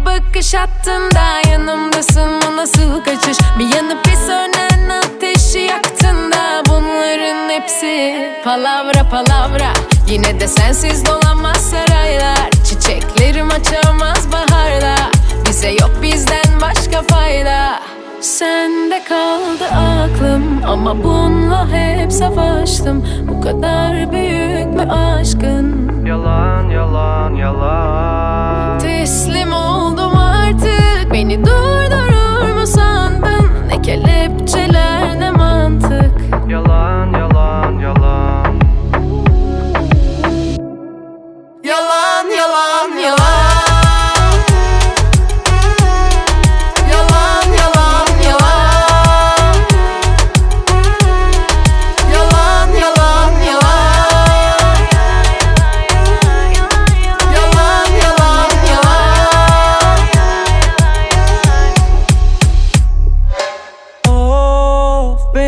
Bir bakış attın da Yanımdasın mı nasıl kaçış? Bir yanıp bir sönen ateşi yaktın da Bunların hepsi palavra palavra. Yine de sensiz dolanmaz saraylar Çiçeklerim açamaz baharda Bize yok bizden başka fayda. Sende kaldı aklım Ama bununla hep savaştım. Bu kadar büyük mü aşkın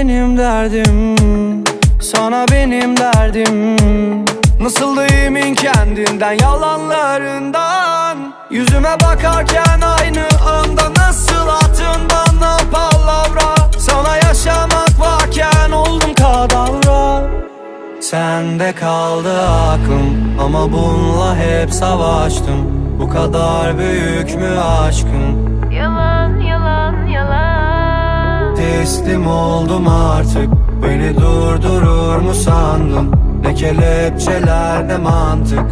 benim derdim? Sana benim derdim. Nasıl da emin kendinden yalanlarından? Yüzüme bakarken aynı anda Nasıl attın bana palavra Sana yaşamak varken oldum kadavra. Sende kaldı aklım Ama bununla hep savaştım. Bu kadar büyük mü aşkım Teslim oldum artık. Beni durdurur mu sandın? Ne kelepçeler ne mantık